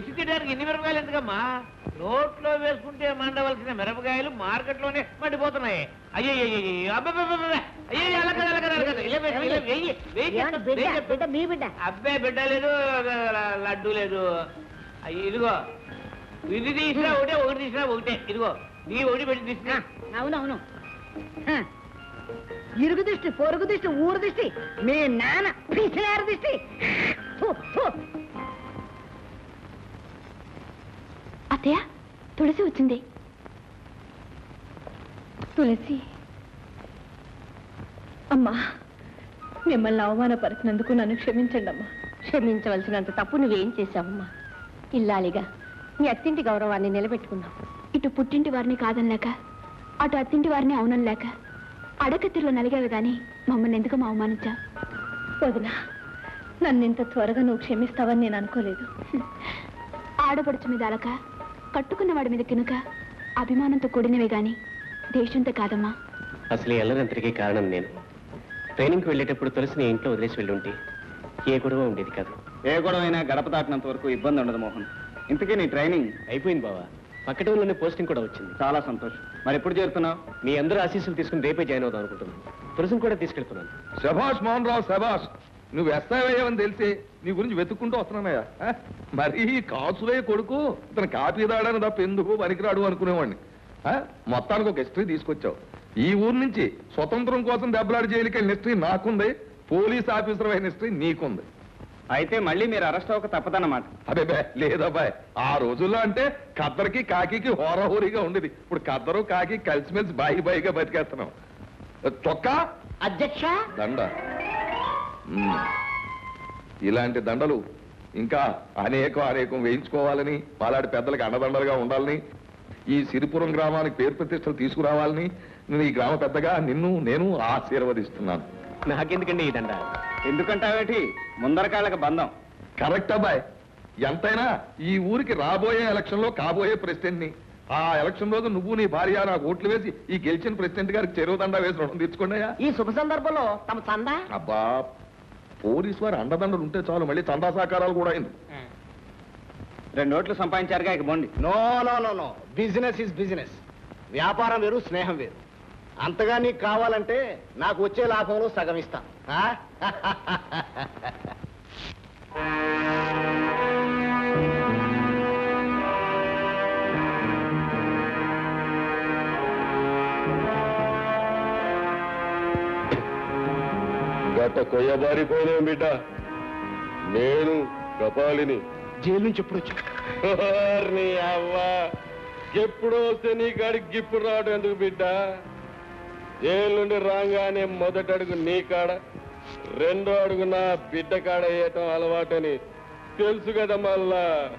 తీయడానికి ఎన్ని మిరపకాయలు ఎందుకమ్మా? నోట్లో వేసుకుంటే మండవలసిన మిరపకాయలు మార్కెట్లోనే మండిపోతున్నాయి. అయ్యో బిడ్డ అబ్బాయి బిడ్డ లేదు లడ్డు లేదు. ఇదిగో. ఇది తీసినా ఒకటే ఒకటి తీసినా ఒకటే. ఇదిగో నీ ఒకటి పెట్టి తీసినా. అవునవును. ఇరుగు దిష్టి పొరుగు దిష్టి ఊరు దిష్టి మీ నాన్న పిసినారు దిష్టి. అత్తయ్య తులసి వచ్చింది. తులసి అమ్మా మిమ్మల్ని అవమానపరిచినందుకు నన్ను క్షమించండి అమ్మా క్షమించవలసినంత తప్పు నువ్వేం చేశావమ్మా? ఇల్లాలిగా మీ అత్తింటి గౌరవాన్ని నిలబెట్టుకున్నావు. ఇటు పుట్టింటి వారిని కాదనలేక అటు అత్తింటి వారిని అవునలేక అడకత్తిలో నలిగావి గాని మమ్మల్ని ఎందుకు అవమానించా? వదినా నన్ను ఇంత త్వరగా నువ్వు క్షమిస్తావని నేను అనుకోలేదు. ఆడపడుచు మీద అలక కట్టుకున్న వాడి మీద కినుక అభిమానంతో కూడినవే గాని దేశంతో కాదమ్మా. అసలు ఈ అల్లరంతటికీ కారణం నేను. ట్రైనింగ్కి వెళ్ళేటప్పుడు తులసిని ఇంట్లో వదిలేసి వెళ్ళుంటే ఏ గొడవ ఉండేది కాదు. ఏ గొడవైనా గడప దాటినంత వరకు ఇబ్బంది ఉండదు మోహన్. ఇంతకీ నీ ట్రైనింగ్? అయిపోయింది బావా. పక్క టౌన్లోనే పోస్టింగ్ కూడా వచ్చింది. చాలా సంతోషం. మరి ఎప్పుడు చేరుతున్నావు? మీ అందరూ ఆశీస్సులు తీసుకుని రేపే జాయిన్ అవుదాం అనుకుంటున్నాను. తులసిని కూడా తీసుకెళ్తున్నాను. శభాష్ మోహన్ రావు శభాష్. నువ్వు ఎస్ఐవయ్యావని తెలిసి నీ గురించి వెతుక్కుంటూ వస్తున్నానయ్యా? మరి కాసులే కొడుకు ఇతను కాపీ దాడని తప్ప ఎందుకు పనికిరాడు అనుకునేవాడిని. ఆ? మొత్తానికి ఒక హిస్టరీ తీసుకొచ్చావు. ఈ ఊరు నుంచి స్వతంత్రం కోసం దెబ్బలాడి జైలుకి వెళ్ళిన హిస్టరీ నాకుంది పోలీస్ ఆఫీసర్ అయిన హిస్టరీ నీకుంది. అయితే మళ్ళీ మీరు అరెస్ట్ అవ్వక తప్పదన్నమాట. అదే లేదబ్బాయ్ ఆ రోజుల్లో అంటే కద్దరికి కాకికి హోరాహోరీగా ఉండేది. ఇప్పుడు కద్దరు కాకి కలిసిమెలిసి బాయి బాయిగా బతికేస్తున్నాం. చొక్కా అధ్యక్ష? దండ. ఇలాంటి దండలు ఇంకా అనేకం అనేకం వేయించుకోవాలని పాలాడి పెద్దలకు అండదండలుగా ఉండాలని ఈ సిరిపురం గ్రామానికి పేరు ప్రతిష్టలు తీసుకురావాలని నేను ఈ గ్రామ పెద్దగా నిన్ను నేను ఆశీర్వదిస్తున్నాను. నాకెందుకండి ఈ దండ? ఎందుకంటావేటి? ముందర కాళ్ళకి బంధం. కరెక్ట్ అబ్బాయ్. ఎంతైనా ఈ ఊరికి రాబోయే ఎలక్షన్లో కాబోయే ప్రెసిడెంట్ని ఆ ఎలక్షన్ రోజు నువ్వు నీ భార్య నాకు ఓట్లు వేసి ఈ గెలిచిన ప్రెసిడెంట్ గారికి చెరువు దండ వేసి రుణం తీర్చుకోండియా ఈ శుభ సందర్భంలో తమ చందా? అబ్బా పోలీసు వారు అండదండలు ఉంటే చాలు మళ్ళీ చందా సాకారాలు కూడా అయింది. రెండు ఓట్లు సంపాదించారుగా ఇక బోండి. No no no no. Business is business వ్యాపారం వేరు స్నేహం వేరు. అంతగా నీకు కావాలంటే నాకు వచ్చే లాభంలో సగం ఇస్తా ఆ? గత కొయ్యబారిపోయిన బిడ్డ. నేను కపాలిని. జైలు నుంచి ఎప్పుడు వచ్చా నీ అవ్వ. ఎప్పుడు వస్తే నీ కాడికి గిప్పుడు రావడం ఎందుకు బిడ్డ? జైలు నుండి రాగానే మొదటి అడుగు నీ కాడ రెండో అడుగు నా బిడ్డ కాడ వేయటం అలవాటని తెలుసు కదా మళ్ళా.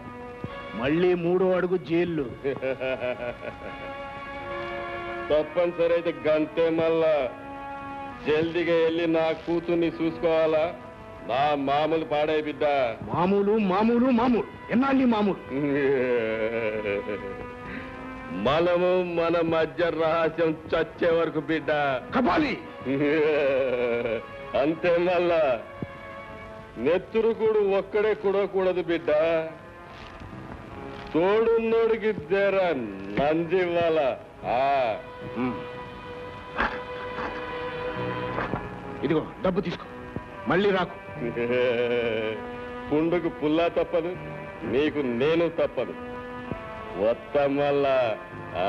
మళ్ళీ మూడో అడుగు జైల్లో. తప్పనిసరి అయితే గంతే మళ్ళా. జల్దిగా వెళ్ళి నా కూతుర్ని చూసుకోవాలా? నా మామూలు పాడే బిడ్డ. మామూలు మామూలు మామూలు. ఎన్నాళ్ళు మామూలు? మనము మన మధ్య రహస్యం చచ్చే వరకు బిడ్డ. కపాలి! అంతే మళ్ళా. నెత్తురు కూడా ఒక్కడే కూడకూడదు బిడ్డ. తోడున్నోడికి దేర నందివ్వాల ఆ. ఇదిగో డబ్బు తీసుకో. మళ్ళీ రాకు. పుండుకు పుల్లా తప్పదు నీకు నేను తప్పదు. వత్త మళ్ళా. ఆ.